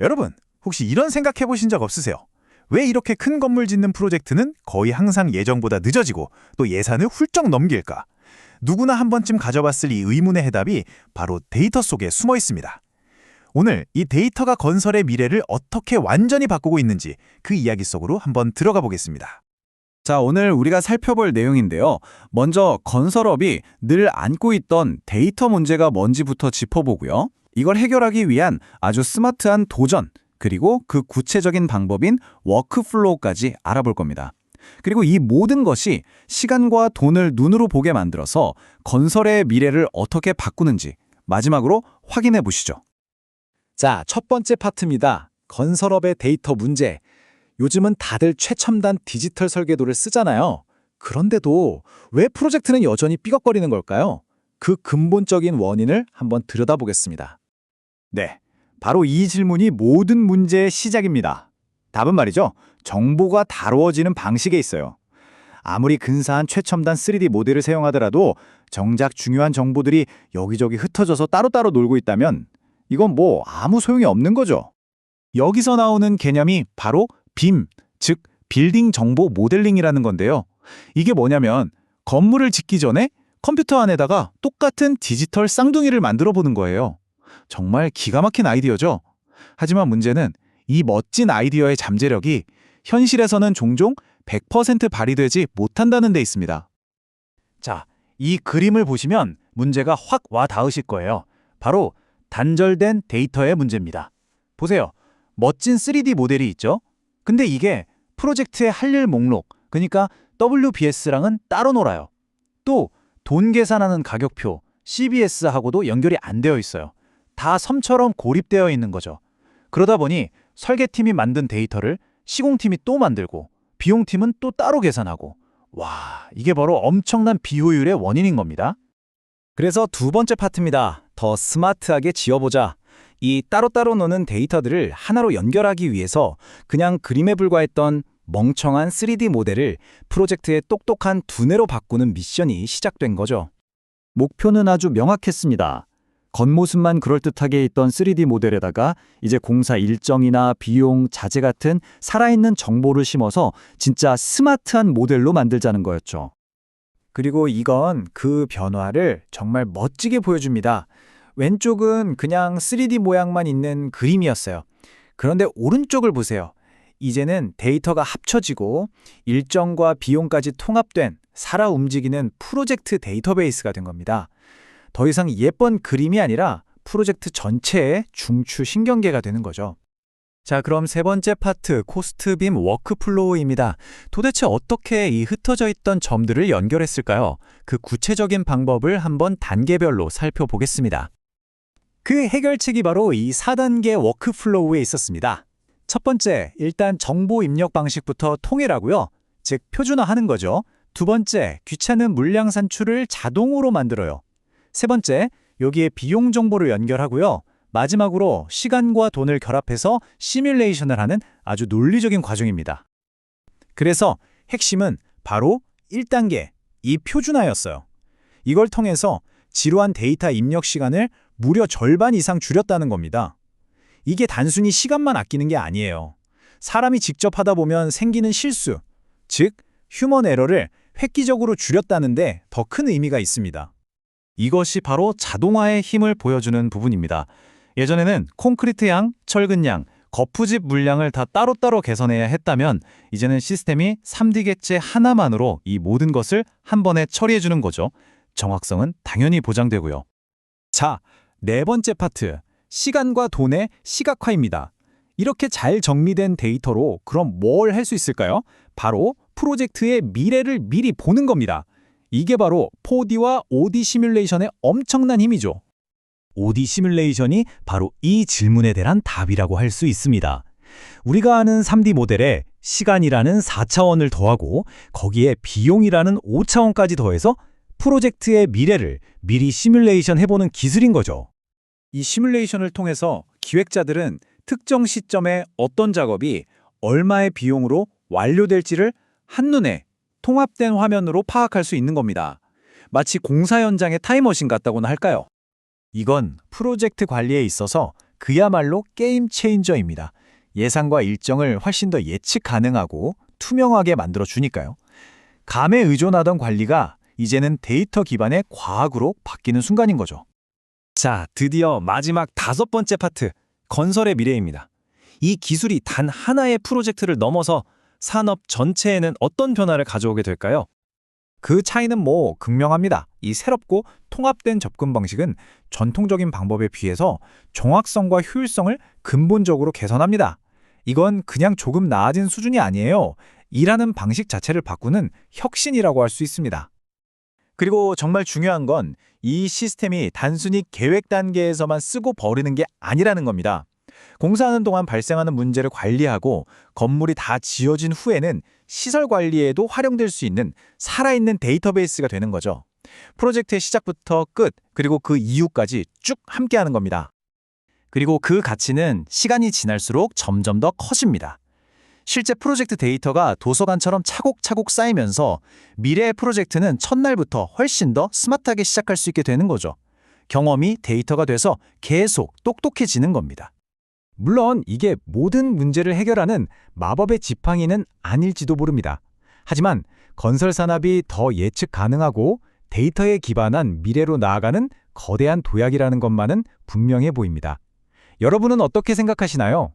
여러분, 혹시 이런 생각해 보신 적 없으세요? 왜 이렇게 큰 건물 짓는 프로젝트는 거의 항상 예정보다 늦어지고 또 예산을 훌쩍 넘길까? 누구나 한 번쯤 가져봤을 이 의문의 해답이 바로 데이터 속에 숨어 있습니다. 오늘 이 데이터가 건설의 미래를 어떻게 완전히 바꾸고 있는지 그 이야기 속으로 한번 들어가 보겠습니다. 자, 오늘 우리가 살펴볼 내용인데요. 먼저 건설업이 늘 안고 있던 데이터 문제가 뭔지부터 짚어보고요. 이걸 해결하기 위한 아주 스마트한 도전, 그리고 그 구체적인 방법인 워크플로우까지 알아볼 겁니다. 그리고 이 모든 것이 시간과 돈을 눈으로 보게 만들어서 건설의 미래를 어떻게 바꾸는지 마지막으로 확인해 보시죠. 자, 첫 번째 파트입니다. 건설업의 데이터 문제. 요즘은 다들 최첨단 디지털 설계도를 쓰잖아요. 그런데도 왜 프로젝트는 여전히 삐걱거리는 걸까요? 그 근본적인 원인을 한번 들여다보겠습니다. 네, 바로 이 질문이 모든 문제의 시작입니다. 답은 말이죠. 정보가 다루어지는 방식에 있어요. 아무리 근사한 최첨단 3D 모델을 사용하더라도 정작 중요한 정보들이 여기저기 흩어져서 따로따로 놀고 있다면 이건 뭐 아무 소용이 없는 거죠. 여기서 나오는 개념이 바로 BIM, 즉 빌딩 정보 모델링이라는 건데요. 이게 뭐냐면 건물을 짓기 전에 컴퓨터 안에다가 똑같은 디지털 쌍둥이를 만들어 보는 거예요. 정말 기가 막힌 아이디어죠. 하지만 문제는 이 멋진 아이디어의 잠재력이 현실에서는 종종 100% 발휘되지 못한다는 데 있습니다. 자, 이 그림을 보시면 문제가 확 와 닿으실 거예요. 바로 단절된 데이터의 문제입니다. 보세요. 멋진 3D 모델이 있죠? 근데 이게 프로젝트의 할 일 목록, 그러니까 WBS랑은 따로 놀아요. 또 돈 계산하는 가격표, CBS하고도 연결이 안 되어 있어요. 다 섬처럼 고립되어 있는 거죠. 그러다 보니 설계팀이 만든 데이터를 시공팀이 또 만들고 비용팀은 또 따로 계산하고 와, 이게 바로 엄청난 비효율의 원인인 겁니다. 그래서 두 번째 파트입니다. 더 스마트하게 지어보자. 이 따로따로 노는 데이터들을 하나로 연결하기 위해서 그냥 그림에 불과했던 멍청한 3D 모델을 프로젝트의 똑똑한 두뇌로 바꾸는 미션이 시작된 거죠. 목표는 아주 명확했습니다. 겉모습만 그럴듯하게 있던 3D 모델에다가 이제 공사 일정이나 비용, 자재 같은 살아있는 정보를 심어서 진짜 스마트한 모델로 만들자는 거였죠. 그리고 이건 그 변화를 정말 멋지게 보여줍니다. 왼쪽은 그냥 3D 모양만 있는 그림이었어요. 그런데 오른쪽을 보세요. 이제는 데이터가 합쳐지고 일정과 비용까지 통합된 살아 움직이는 프로젝트 데이터베이스가 된 겁니다. 더 이상 예쁜 그림이 아니라 프로젝트 전체의 중추 신경계가 되는 거죠. 자, 그럼 세 번째 파트 코스트빔 워크플로우입니다. 도대체 어떻게 이 흩어져 있던 점들을 연결했을까요? 그 구체적인 방법을 한번 단계별로 살펴보겠습니다. 그 해결책이 바로 이 4단계 워크플로우에 있었습니다. 첫 번째, 일단 정보 입력 방식부터 통일하고요. 즉, 표준화하는 거죠. 두 번째, 귀찮은 물량 산출을 자동으로 만들어요. 세 번째, 여기에 비용 정보를 연결하고요. 마지막으로 시간과 돈을 결합해서 시뮬레이션을 하는 아주 논리적인 과정입니다. 그래서 핵심은 바로 1단계, 이 표준화였어요. 이걸 통해서 지루한 데이터 입력 시간을 무려 절반 이상 줄였다는 겁니다. 이게 단순히 시간만 아끼는 게 아니에요. 사람이 직접 하다 보면 생기는 실수, 즉 휴먼 에러를 획기적으로 줄였다는데 더 큰 의미가 있습니다. 이것이 바로 자동화의 힘을 보여주는 부분입니다. 예전에는 콘크리트 양, 철근 양, 거푸집 물량을 다 따로따로 개선해야 했다면 이제는 시스템이 3D 객체 하나만으로 이 모든 것을 한 번에 처리해주는 거죠. 정확성은 당연히 보장되고요. 자, 네 번째 파트. 시간과 돈의 시각화입니다. 이렇게 잘 정리된 데이터로 그럼 뭘 할 수 있을까요? 바로 프로젝트의 미래를 미리 보는 겁니다. 이게 바로 4D와 5D 시뮬레이션의 엄청난 힘이죠. 5D 시뮬레이션이 바로 이 질문에 대한 답이라고 할 수 있습니다. 우리가 아는 3D 모델에 시간이라는 4차원을 더하고 거기에 비용이라는 5차원까지 더해서 프로젝트의 미래를 미리 시뮬레이션 해보는 기술인 거죠. 이 시뮬레이션을 통해서 기획자들은 특정 시점에 어떤 작업이 얼마의 비용으로 완료될지를 한눈에 통합된 화면으로 파악할 수 있는 겁니다. 마치 공사 현장의 타임머신 같다고나 할까요? 이건 프로젝트 관리에 있어서 그야말로 게임 체인저입니다. 예상과 일정을 훨씬 더 예측 가능하고 투명하게 만들어 주니까요. 감에 의존하던 관리가 이제는 데이터 기반의 과학으로 바뀌는 순간인 거죠. 자, 드디어 마지막 다섯 번째 파트, 건설의 미래입니다. 이 기술이 단 하나의 프로젝트를 넘어서 산업 전체에는 어떤 변화를 가져오게 될까요? 그 차이는 뭐 극명합니다. 이 새롭고 통합된 접근 방식은 전통적인 방법에 비해서 정확성과 효율성을 근본적으로 개선합니다. 이건 그냥 조금 나아진 수준이 아니에요. 일하는 방식 자체를 바꾸는 혁신이라고 할 수 있습니다. 그리고 정말 중요한 건 이 시스템이 단순히 계획 단계에서만 쓰고 버리는 게 아니라는 겁니다. 공사하는 동안 발생하는 문제를 관리하고 건물이 다 지어진 후에는 시설 관리에도 활용될 수 있는 살아있는 데이터베이스가 되는 거죠. 프로젝트의 시작부터 끝, 그리고 그 이후까지 쭉 함께하는 겁니다. 그리고 그 가치는 시간이 지날수록 점점 더 커집니다. 실제 프로젝트 데이터가 도서관처럼 차곡차곡 쌓이면서 미래의 프로젝트는 첫날부터 훨씬 더 스마트하게 시작할 수 있게 되는 거죠. 경험이 데이터가 돼서 계속 똑똑해지는 겁니다. 물론 이게 모든 문제를 해결하는 마법의 지팡이는 아닐지도 모릅니다. 하지만 건설 산업이 더 예측 가능하고 데이터에 기반한 미래로 나아가는 거대한 도약이라는 것만은 분명해 보입니다. 여러분은 어떻게 생각하시나요?